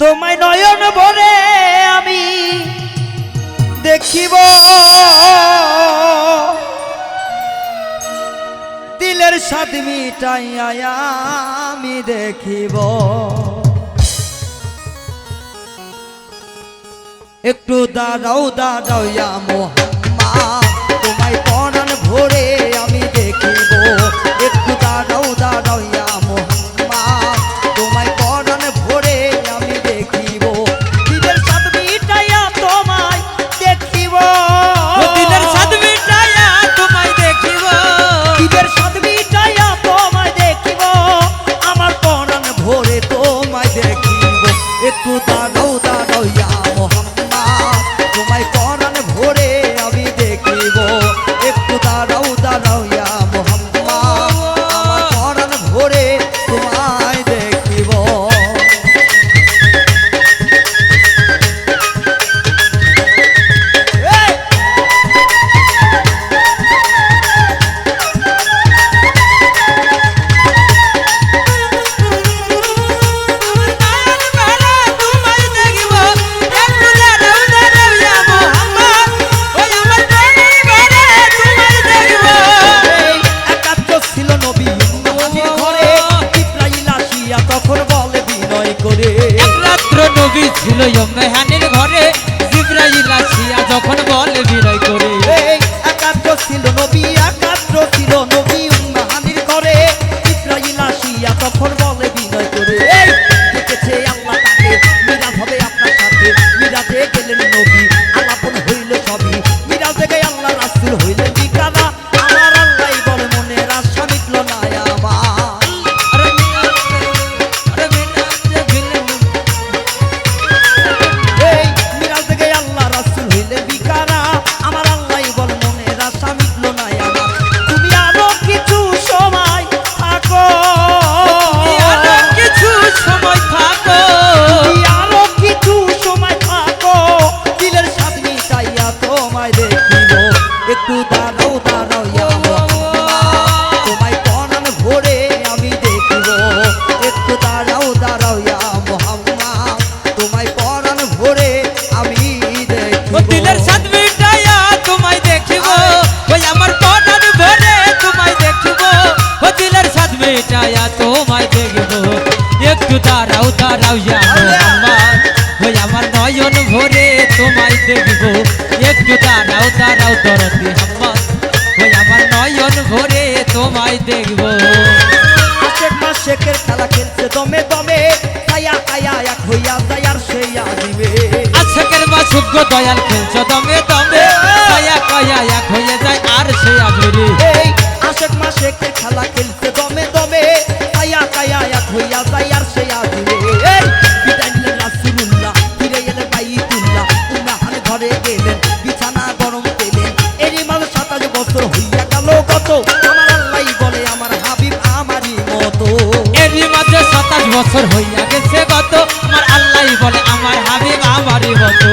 তোমায় নয়ন ভরে আমি দেখিব। দিলের সাদ মিটাইয়া আমি দেখিব। একটু দাঁড়াও দাঁড়াও ইয়া মোহা ছিল মেহানের ঘরে জিব্রাইল আসিয়া যখন ভরে তোমায় দেখব। একটু দাঁড়াও দাঁড়াও দরদি হাম্মাদ ওই আমার নয়ন ভরে তোমায় দেখব। আশেক মাসেকের খেলা খেলছে দমে দমে। আয়া আয়া এক হইয়া দয়ার সেইয়া দিবে আশেকের মাসুক গো দয়াল খেলছে দমে দমে। আয়া কয়া এক হইয়া যায় আর সেইয়া দিবে আশেক মাসেকের খেলা খেলছে বছর হইয়া গেছে কত আমার আল্লাহ বলে আমার হাবিব আমারই মতো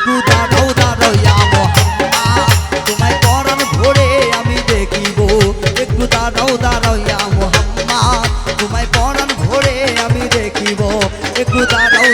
একটু দাঁড়াও দাঁড়াইয়া মোহাম্মদ তোমায় পরাণ ভরে আমি দেখিব। একটু দাঁড়াও দাঁড়াইয়া মোহাম্মদ তোমায় পরাণ ভরে আমি দেখিব। একটু দাঁড়াও